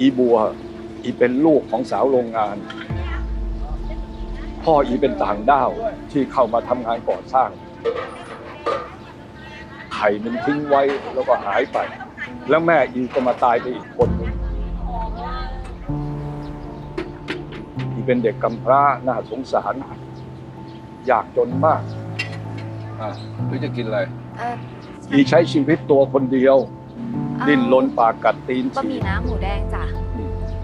อีบัว อีเป็นลูกของสาวโรงงาน พ่ออีเป็นต่างด้าวที่เข้ามาทำงานก่อสร้าง ไข่มันทิ้งไว้แล้วก็หายไป แล้วแม่อีก็มาตายไปอีกคนหนึงอีเป็นเด็กกำพร้าน่าสงสาร อยากจนมากอะหรือจะกินอะไร เอออีใช้ชีวิตตัวคนเดียวเอา ดิ้นรนปากกัดตีนบะหฉีมี่กน้ำหมูแดงจ้ะ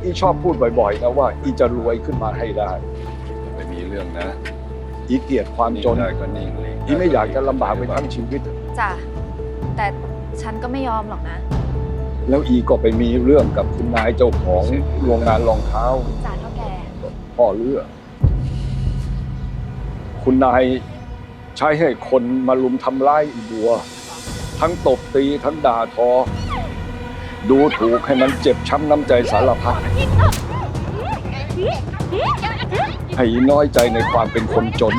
อีชอบพูดบ่อยๆนะว่า อีจะรวยขึ้นมาให้ได้ ไม่มีเรื่องนะอีเกลียดความจน ได้ก็นิ่งเลยอีไม่อยากจะลำบากไปทั้งชีวิต จ้ะ แต่ฉันก็ไม่ยอมหรอกนะ แล้วอีก็ไปมีเรื่องกับคุณนายเจ้าของโรงงานรองเท้าจ่าเท่าแก พ่อเลือกคุณนายใช้ให้คนมาลุมทำร้ายอีบัว ทั้งตบตีทั้งด่าทอ ดูถูกให้มันเจ็บช้ำน้ำใจสารพัดให้อีน้อยใจในความเป็นคนจน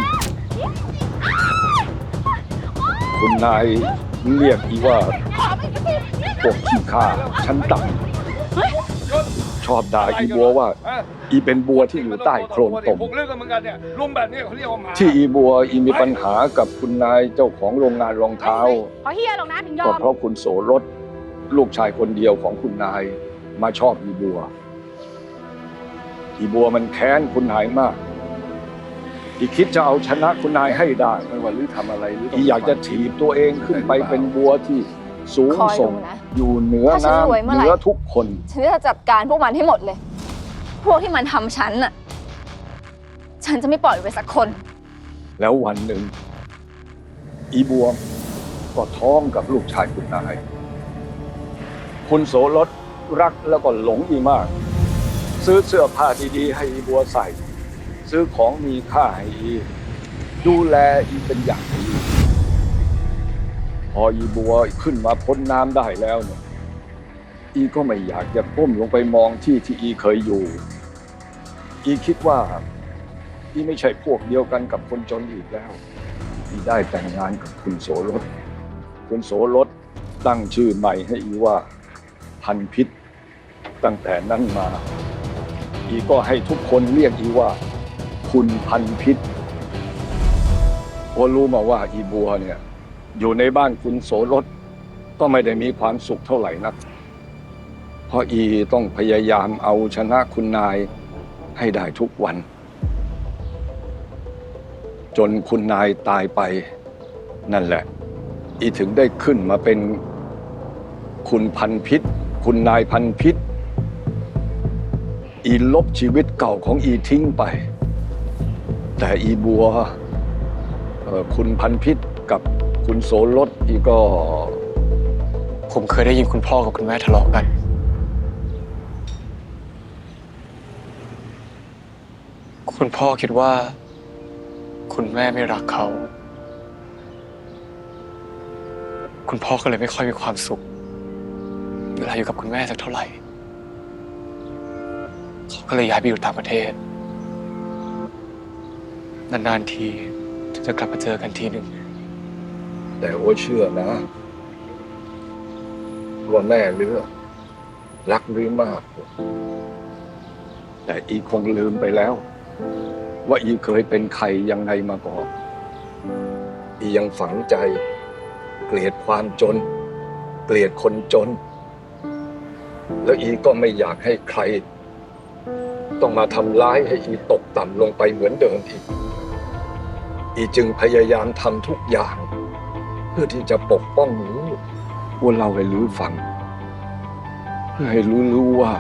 คุณนายเรียกอีว่าพวกขี้ข้าชั้นต่ำชอบด่าอีบัวว่า อีเป็นบัวที่อยู่ใต้โคลนตมผมเรื่องกันเหมือนกันเนี่ยลุมแบบนี้เขาเรียกว่าหมาที่อีบัวอีมีปัญหากับคุณนายเจ้าของโรงงานรองเท้าขอเฮียหรอกนะถึงยอก็มเพราะคุณโสรส ลูกชายคนเดียวของคุณนายมาชอบอีบัว อีบัวมันแค้นคุณนายมาก อีคิดจะเอาชนะคุณนายให้ได้ไม่ว่าหรือทำอะไรหรือต้อีอยากจะถีบตัวเองขึ้นไปเป็นบัวที่สูงคอยส่ง ดูนะ อยู่เหนือถ้าฉันรวยน้ำเมื่อเหไหร่ นือทุกคน ฉันจะจัดการพวกมันให้หมดเลย พวกที่มันทำฉันน่ะ ฉันจะไม่ปล่อยไว้สักคน แล้ววันหนึ่ง อีบัวก็ท้องกับลูกชายคุณนาย คุณโสรสรักแล้วก็หลงอีมาก ซื้อเสื้อผ้าดีๆ ให้อีบัวใส่ ซื้อของมีค่าให้อีดูแลอีเป็นอย่างดีพออีบัวขึ้นมาพ้นน้ำได้แล้วเนี่ยอีก็ไม่อยากจะก้มลงไปมองที่ที่อีเคยอยู่ อีคิดว่า อีไม่ใช่พวกเดียวกันกับคนจนอีกแล้ว อีได้แต่งงานกับคุณโสรส คุณโสรสตั้งชื่อใหม่ให้อีว่า พันพิษ ตั้งแต่นั้นมา อีก็ให้ทุกคนเรียกอีว่า คุณพันพิษพอรู้มาว่าอีบัวเนี่ย อยู่ในบ้านคุณโสรสก็ไม่ได้มีความสุขเท่าไหร่นัก เพราะอีต้องพยายามเอาชนะคุณนายให้ได้ทุกวัน จนคุณนายตายไป นั่นแหละ อีถึงได้ขึ้นมาเป็นคุณพันพิษ คุณนายพันพิษ อีลบชีวิตเก่าของอีทิ้งไป แต่อีบัวคุณพันพิษกับคุณโสรสอีก็ ผมเคยได้ยินคุณพ่อกับคุณแม่ทะเลาะกัน คุณพ่อคิดว่า คุณแม่ไม่รักเขา คุณพ่อก็เลยไม่ค่อยมีความสุข วลาอยู่กับคุณแม่สักเท่าไหร่ เขาก็เลยย้ายไปอยู่ต่างประเทศ นานๆทีถึงจะกลับมาเจอกันทีหนึ่ง แต่โอ้เชื่อนะว่าแม่เลือกรักรือมาก แต่อีคงลืมไปแล้ว ว่าอีเคยเป็นใครยังไงมาก่อนอียังฝังใจ เกลียดความจน เกลียดคนจน แล้วอีก็ไม่อยากให้ใคร ต้องมาทำร้ายให้อีตกต่ำลงไปเหมือนเดิมอีก อีจึงพยายามทำทุกอย่าง เพื่อที่จะปกป้องหนูว่าเราให้รู้ฟัง เพื่อให้รู้รู้ว่า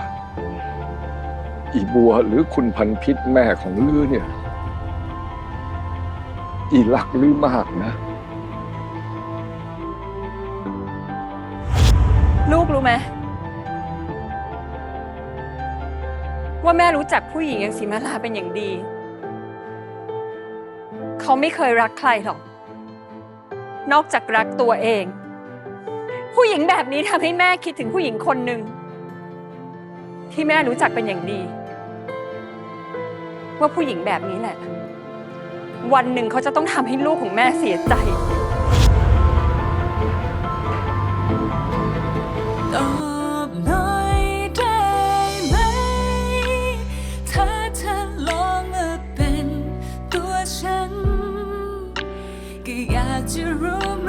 อีบัวหรือคุณพันพิษแม่ของลือเนี่ย อีรักลือมากนะ ลูกรู้ไหม ว่าแม่รู้จักผู้หญิงอย่างสีมาลาเป็นอย่างดี เขาไม่เคยรักใครหรอก นอกจากรักตัวเอง ผู้หญิงแบบนี้ทำให้แม่คิดถึงผู้หญิงคนหนึ่งที่แม่รู้จักเป็นอย่างดี ว่าผู้หญิงแบบนี้แหละ วันหนึ่งเขาจะต้องทำให้ลูกของแม่เสียใจตอบ ก็อยากจะรู้